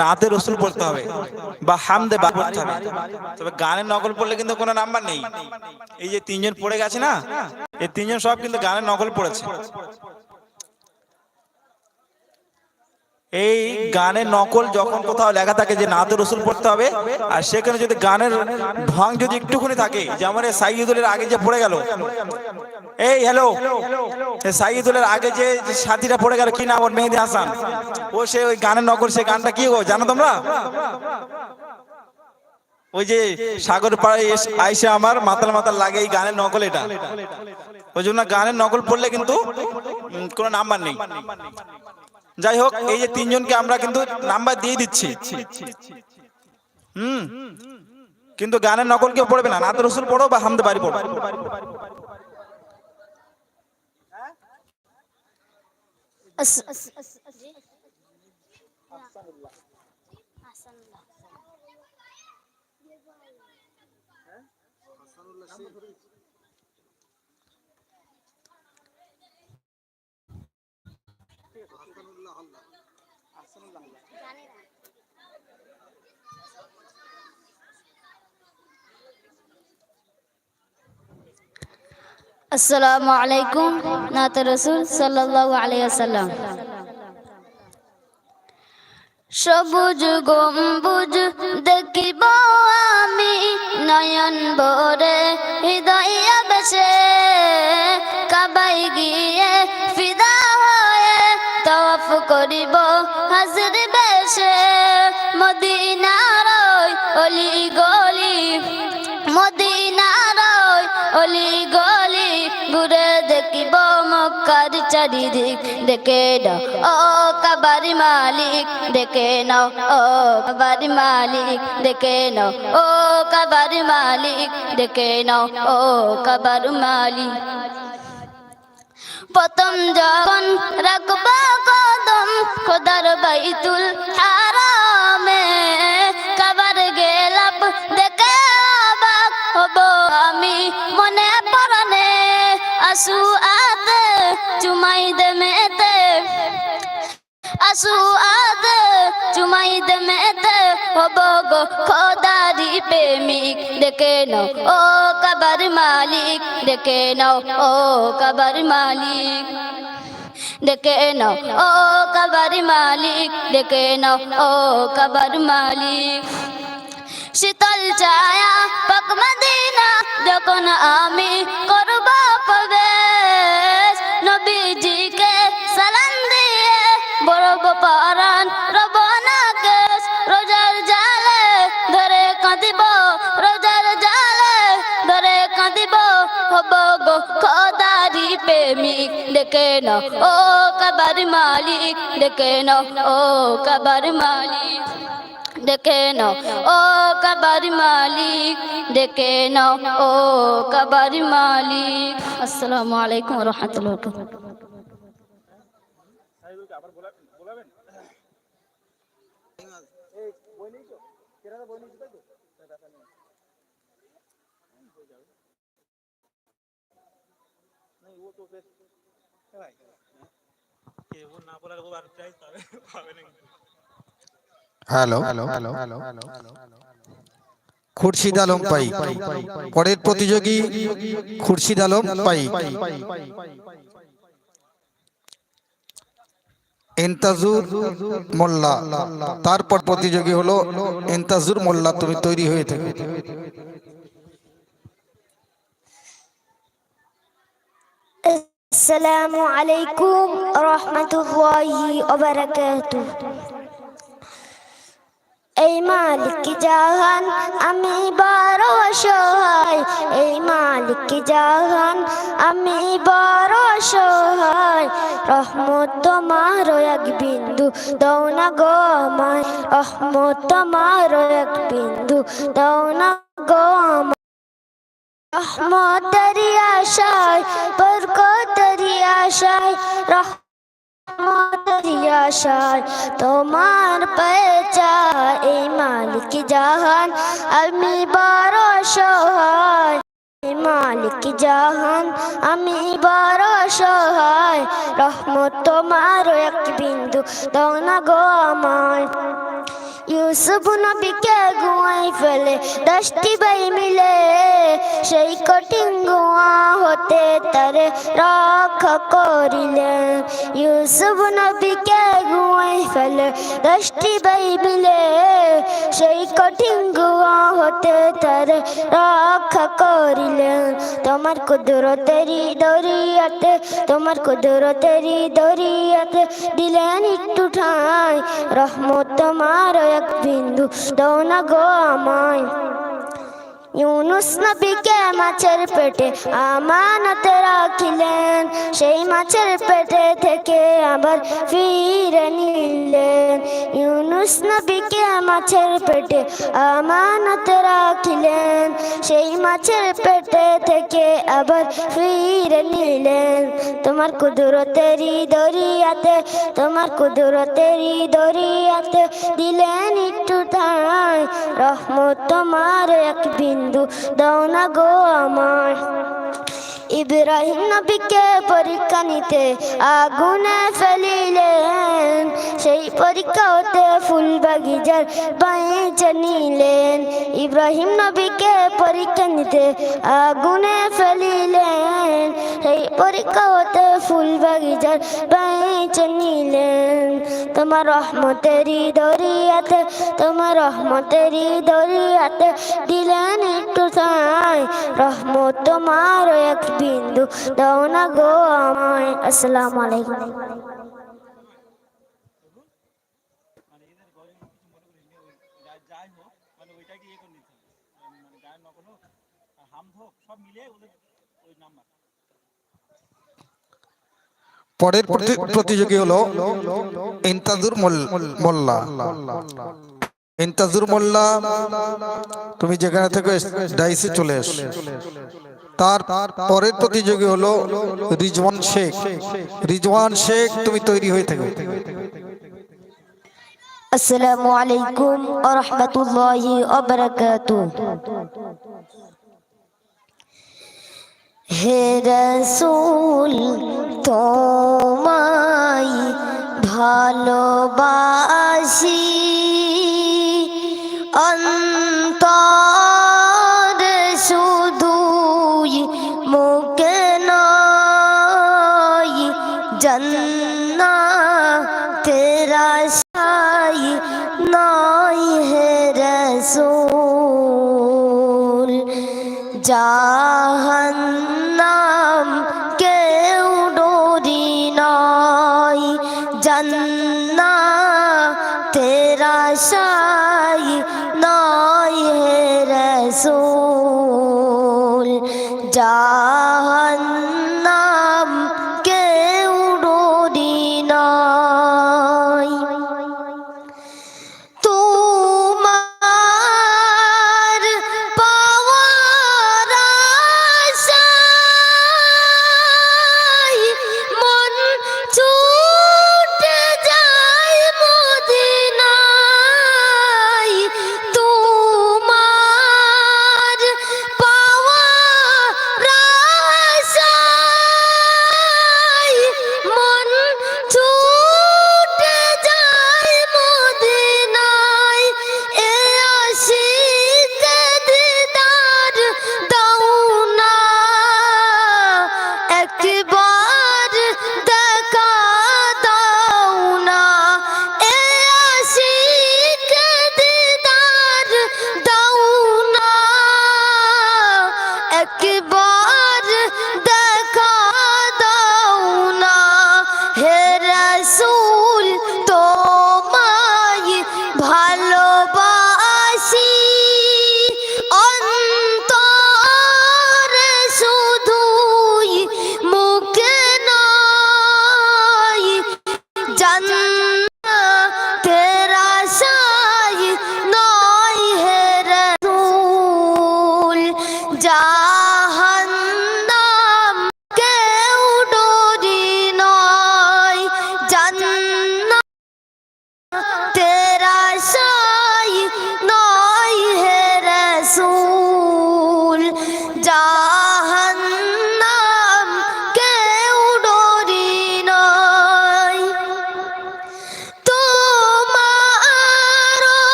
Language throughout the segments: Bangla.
নাতে রসুল পড়তে হবে বা হামদে বা পড়তে হবে। তবে গানের নকল পড়লে কিন্তু কোনো নাম্বার নেই। এই যে তিনজন পড়ে গেছে না, এই তিনজন সব কিন্তু গানের নকল পড়েছে। এই গানের নকল যখন কোথাও লেখা থাকে যে নাতে রসুল পড়তে হবে, আর সেখানে যদি গানের ঢং যদি একটুখানি থাকে, যেমন সাইদুলের আগে যে পড়ে গেল এই হ্যালো সাইদুলের আগে যে সাথীটা পড়ে গেল কি নাম ওর? মেহেদি হাসান। ও সে ওই গানের নকল সে গানটা কি জানো তোমরা? ওই যে সাগর পাড়ায় আইসে আমার মাতাল মাতাল লাগে এই গানের নকল এটা। ওই জন্য গানের নকল পড়লে কিন্তু কোনো নাম্বার নেই। যাই হোক এই যে তিনজনকে আমরা কিন্তু নাম্বার দিয়ে দিচ্ছি। হুম। কিন্তু গানের নকল কেউ পড়বে না। নাত রসুল পড়ো বা হামদে বাড়ি পড়ো। আস- আসসালামু আলাইকুম, নাত রসুল ওয়াসাল্লাম। সবুজ গম্বুজ দেখিব আমি নয়ন ভরে, হৃদয় বেশে কাবাই গিয়ে ফিদা হয়ে তওয়াফ করিব হাজির বেশে। মদিনার অলি গলি, মদিনার অলি গলি ঘুরে দেখিব মক্কার চারিদিক। দেখে নাও, ও কাবারি মালিক, দেখে নাও, ও কাবারি মালিক, দেখে নাও, ও কাবারি মালিক, দেখে নাও, ও কাবার মালিক। প্রথম যখন রাখব কদম, খোদার বাইতুল হারামে আসু আতে চুমাই দে মেতে আসু আতে চুমাই দে মেতে হব গো খোদারি প্রেমিক, দেখে নাও, ও কাবার মালিক। দেখে নাও, ও কাবার মালিক। ডেকে নাও, ও কাবার মালিক। ডেকে নাও, ও কাবার মালিক। শীতল ছায়া, পাক মদিনা, যখন আমি করব প্রেমিক ডেকে নাও ও কাবার মালিক ডেকে নাও ও কাবার মালিক ডেকে নাও ও কাবার মালিক ডেকে নাও ও কাবার মালিক আসসালামু আলাইকুম রহমতুল্লাহ হ্যালো। খুরশিদ আলম পাই। পরের প্রতিযোগী খুরশিদ আলম পাই। ইন্তাজুর মোল্লা। তারপর প্রতিযোগী হলো এন্তাজুর মোল্লা। তুমি তৈরি হয়ে থাকে। আসসালামু আলাইকুম রহমতুল্লাহি ওবারাকাতু এই মালিক জাহান, আমি বড় এই মালিক জাহান, আমি বড় রহমত তোমার এক বিন্দু, দাও না গো আমায়। রহমত তোমার এক বিন্দু, দাও না গো আমায়। রহমতেরি আশায় আশায় আশায়, তোমার পেচা এই মালিক জাহান, আমি বড় সহায়। মালিক জাহান, আমি বড় সহায়। রহমত তোমার এক বিন্দু, দাও না গো আমায়। ইউসুফ নবীকে গুয়াই ফেলে, দশটি বাই মিলে, সেই কঠিন গুয়া হতে তারে রক্ষা করিলেন ইউসুফ নবীকে গুয়াই ফেলে, দশটি বাই মিলে সেই কঠিন গুয়া হতে তারে রক্ষা করিলেন তোমার কুদরতেরি দরিয়াতে, তোমার কুদরতেরি দরিয়াতে দিলেন একটু ঠাঁই। রহমত তোমার এক বিন্দু, দাও না গো আমায়। ইউনুস নবীকে মাছের পেটে আমানতে রাখিলেন। সেই মাছের পেটে থেকে আবার ফিরে নিলেন। ইউনুস নবীকে মাছের পেটে আমানতে রাখিলেন। সেই মাছের পেটে থেকে আবার ফিরে নিলেন। তোমার কুদরতেরি দরিয়াতে তোমার কুদরতেরি দরিয়াতে দিলেন একটু তাই রহমত তোমার এক বিন্দু দাও না গো আমার ইব্রাহিম নবীকে পরীক্ষা নিতে আগুনে ফেলিলেন। সেই পরীক্ষা হতে ফুল বাগিচার বাইচে নিলেন ইব্রাহিম নবীকে পরীক্ষা নিতে আগুনে ফেলিলেন। সেই পরীক্ষা হতে ফুল বাগিচার বাইচে নিলেন তোমার রহমতেরি দরিয়াতে, তোমার রহমতেরি দরিয়াতে দিলেন একটু ছাই। রহমত তোমার এক বিন্দু দাও না গো আমায়। আসসালামু আলাইকুম। পরের প্রতিযোগী হলো ইন্তাজুর মোল্লা। ইন্তাজুর মোল্লা, তুমি যেখানে থেকে, ডাইসে চলে এস। তার পরের প্রতিযোগী হলো রিজওয়ান শেখ। রিজওয়ান শেখ, তুমি তৈরি হয়ে থাকো। আসসালামু আলাইকুম ওয়া রাহমাতুল্লাহি ওয়া বারাকাতুহু। হে রাসূল, তোমায় ভালোবাসি। Yeah.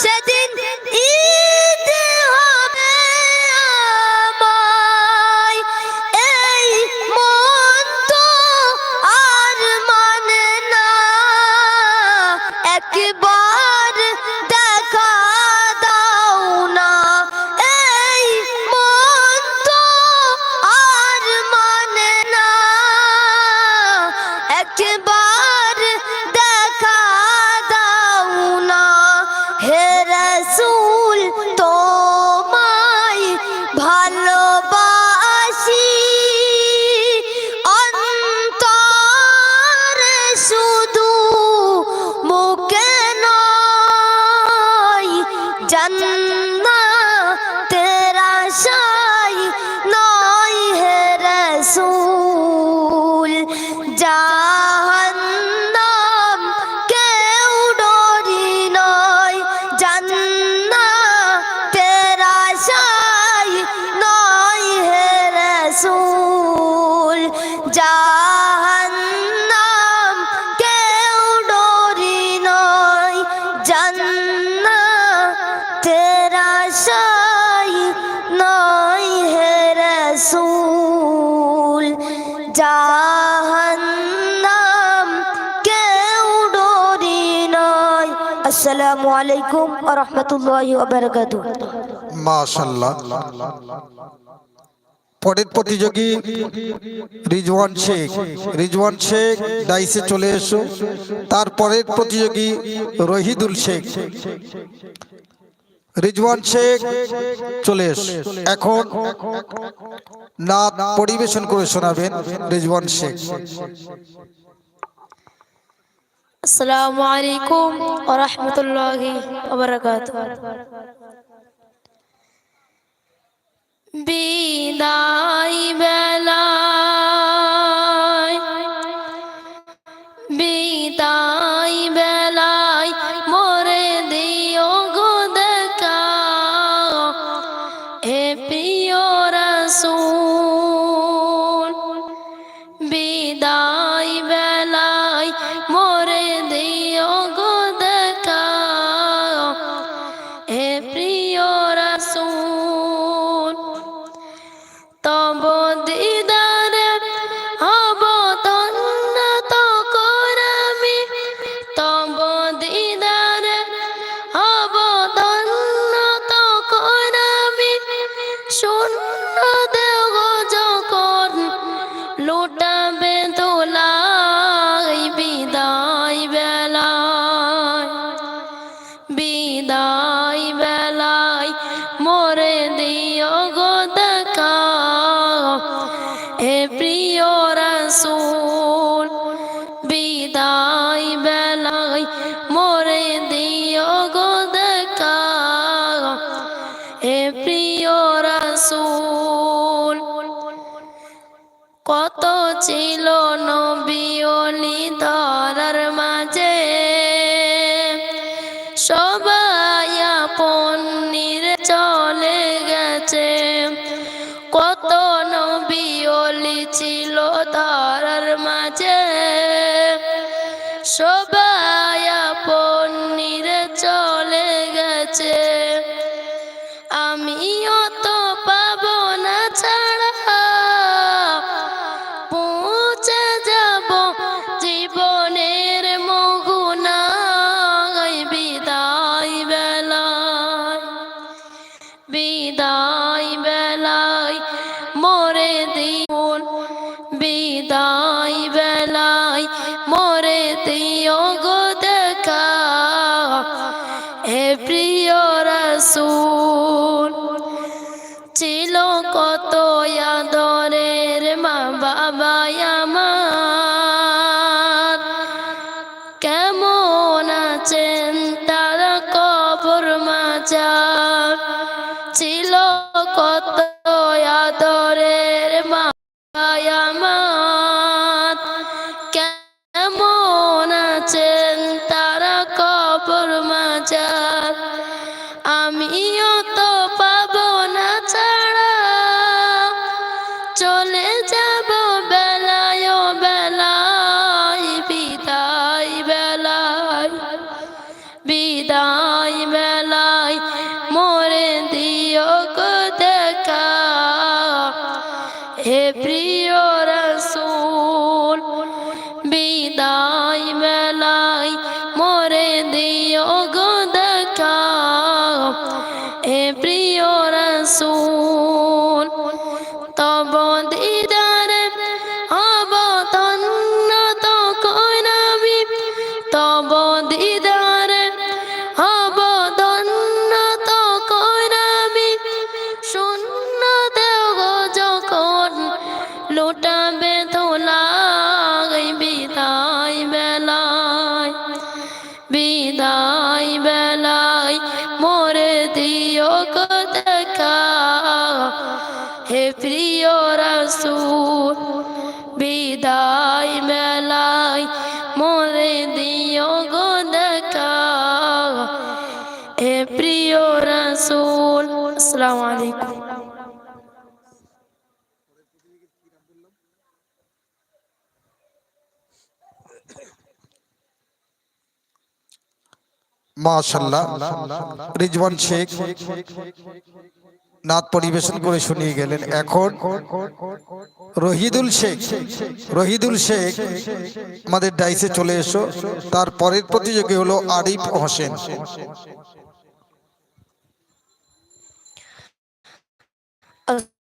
C'est des... পরের প্রতিযোগী রিজওয়ান শেখ। রিজওয়ান শেখ ডাইসে চলে এসো। তার পরের প্রতিযোগী রহিদুল শেখ। রিজওয়ান শেখ চলে এসো। এখন নাচ পরিবেশন করে শোনাবেন রিজওয়ান শেখ। السلام عليكم ورحمة الله وبركاته. بيداي بلاد সবাই আপন নিরে চলে গেছে। আসসালামু আলাইকুম। রিজওয়ান শেখ নাত পরিবেশন করে শুনিয়ে গেলেন। এখন রহিদুল শেখ রহিদুল শেখ আমাদের ডাইসে চলে এসো। তার পরের প্রতিযোগী হলো আরিফ হোসেন।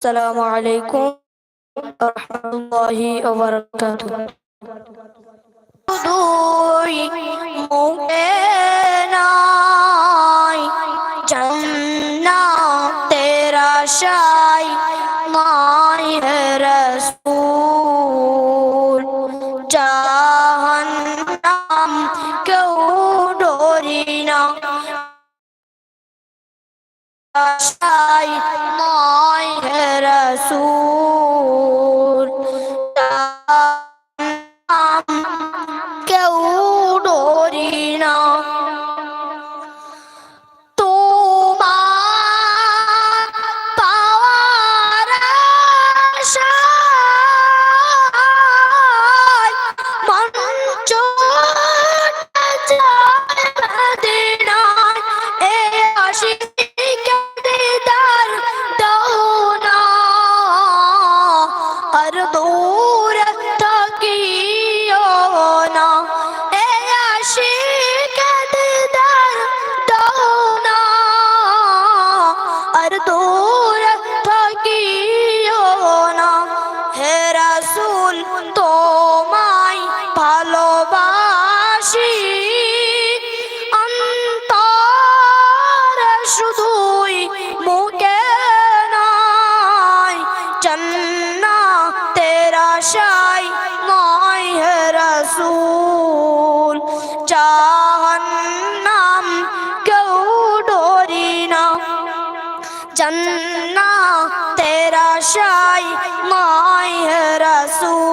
আসসালামু আলাইকুম রহমতুল্লাহি ওয়া বারাকাতুহু। দুই মুখে নাই জান্নাতের আশায় আশাই ময় রসুল আশায় মায়ের রাসূল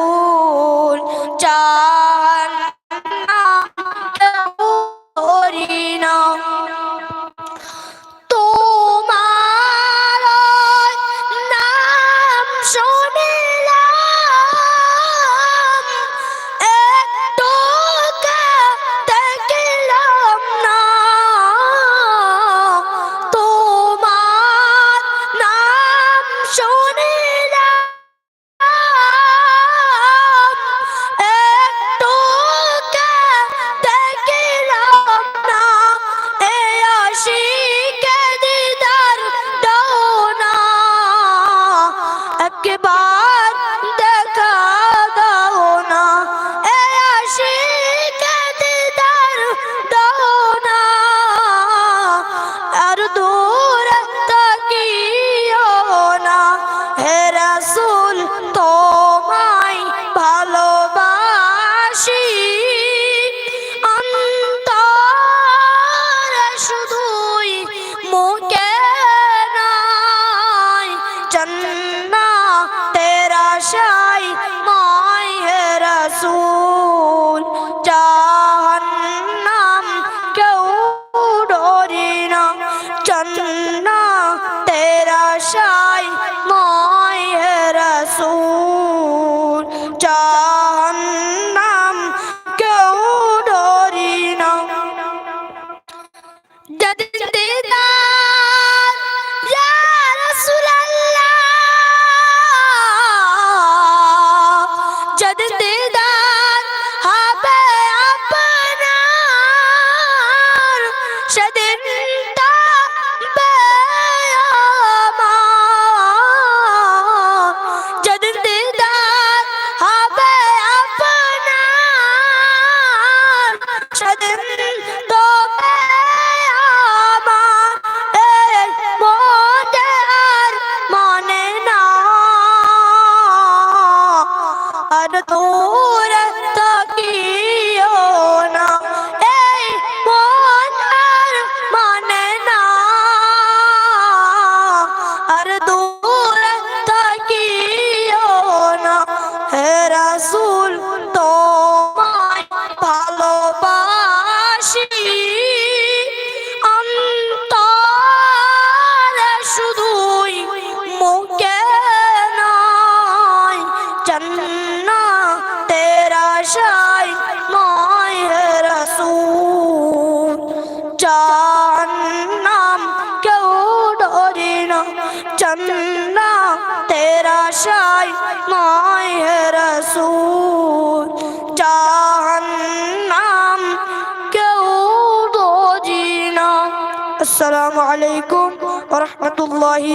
রাহমাতুল্লাহি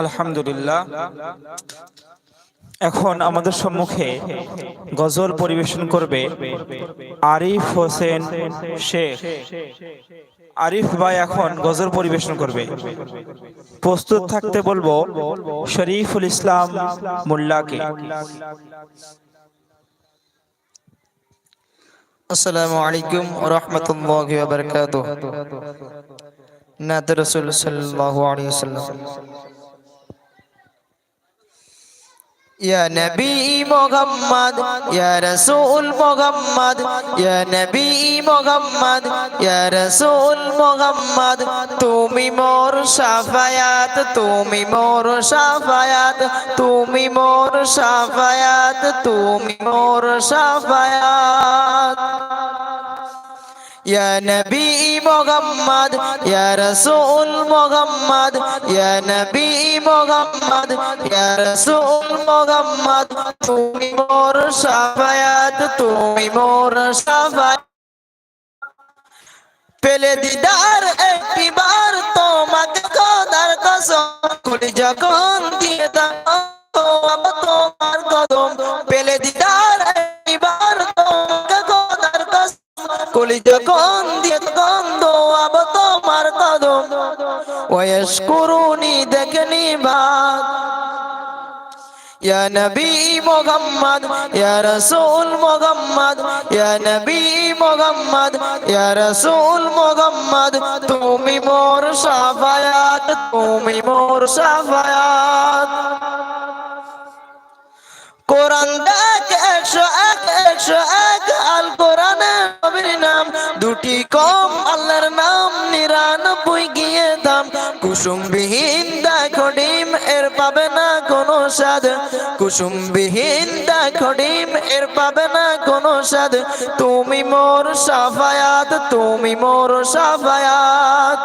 আলহামদুলিল্লাহ। এখন আমাদের সম্মুখে গজল পরিবেশন করবে আরিফ হোসেন শেখ। আরিফ ভাই এখন গজল পরিবেশন করবে। প্রস্তুত থাকতে বলব শরীফুল ইসলাম মোল্লাকে। আসসালামু আলাইকুম রহমতুল্লাহ বারকাত নাত রসুল সাল্লাল্লাহু আলাইহি ওয়াসাল্লাম। ইয়া নবী মুহাম্মদ, ইয়া রাসূল মুহাম্মদ, ইয়া নবী মুহাম্মদ, ইয়া রাসূল মুহাম্মদ, তুমি মোর শাফায়াত তুমি মোর শাফায়াত তুমি মোর শাফায়াত তুমি মোর শাফায়াত يا نبي محمد يا رسول محمد يا نبي محمد يا رسول محمد তুমি মোর শাফায়াত তুমি মোর শাফায়াত পেলে দিদার একটিবার তোমাকে খোদার কসম খুলি যখন দিয়ে দাও তোমার কদম পেলে দিদার একটিবার তোমাকে খোদার কসম কলি যখন দিয়ে তখন দোয়াব তোমার কদম ওয়েশ করুনি দেখনি বাদ يا نبي محمد يا رسول محمد يا نبي محمد يا رسول محمد তুমি মোর শাফায়াত তুমি মোর শাফায়াত কোরআন দেখ, একশো এক একশো এক, আল কোরআনে নবীর নাম। দুটি কম, আল্লাহর নাম নিরানব্বই গিয়ে দাম। কুসুমবিহীন দেখো ডিম, এর পাবে না কোনো স্বাদ। কুসুমবিহীন দেখো ডিম, এর পাবে না কোনো স্বাদ। তুমি মোর সাফায়াত, তুমি মোর সাফায়াত।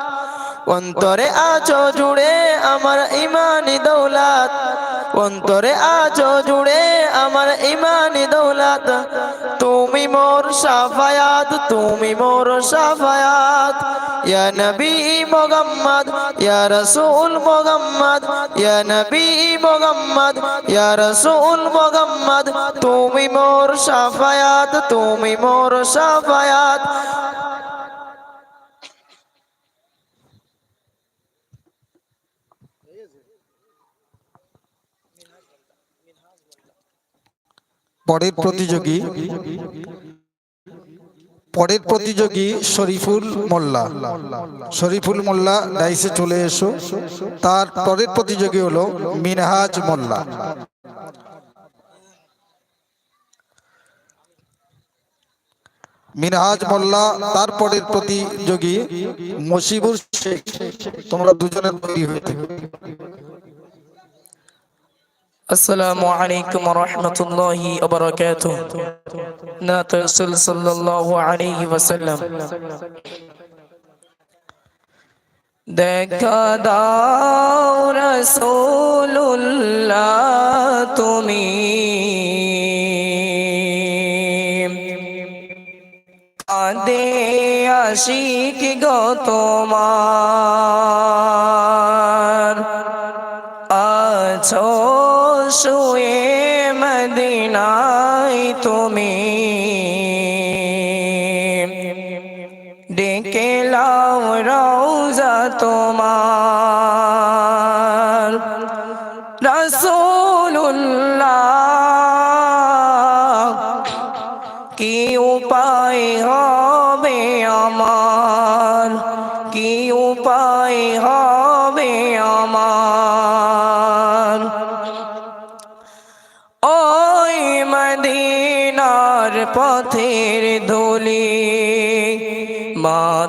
অন্তরে আছো জুড়ে আমার ইমানি দৌলাত। অন্তরে আছো জুড়ে আমার ইমানি দৌলাত। তুমি মোর সাফায়াত, তুমি মোর সাফায়াত। ইয়া নবী মোহাম্মদ, ইয়া রাসূল মোহাম্মদ, ইয়া নবী মোহাম্মদ, ইয়া রাসূল মোহাম্মদ। তুমি মোর সাফায়াত, তুমি মোর সাফায়াত। পরের প্রতিযোগী পরের প্রতিযোগী শরীফুল মোল্লা। শরীফুল মোল্লা ডাইসে চলে এসো। তার পরের প্রতিযোগী হলো মিনহাজ মোল্লা। মিনহাজ মোল্লা তারপরের প্রতিযোগী মসিবুর শেখ। তোমরা দুজনের তৈরি হয়ে থেকে السلام عليكم ورحمة الله وبركاته نات رسول صلى الله عليه وسلم দেখা দাও রসুল্লাহ তুমি কাঁদে আশিক গো তোমার আছো শুয়ে মদিনায় তুমি। ডেকে লাও রওজা তোমার।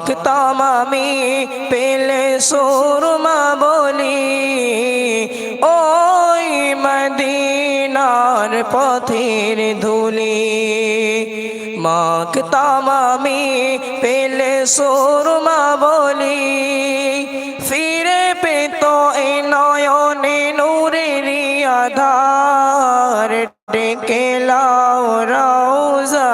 থাকতাম আমি পেলে সুরমা বলি, ওই মদিনার পথের ধুলি। মাখতাম আমি পেলে সুরমা বলি, ফিরে পেত এ নয়নে নূরের আধার, ডেকে লাও রাও যা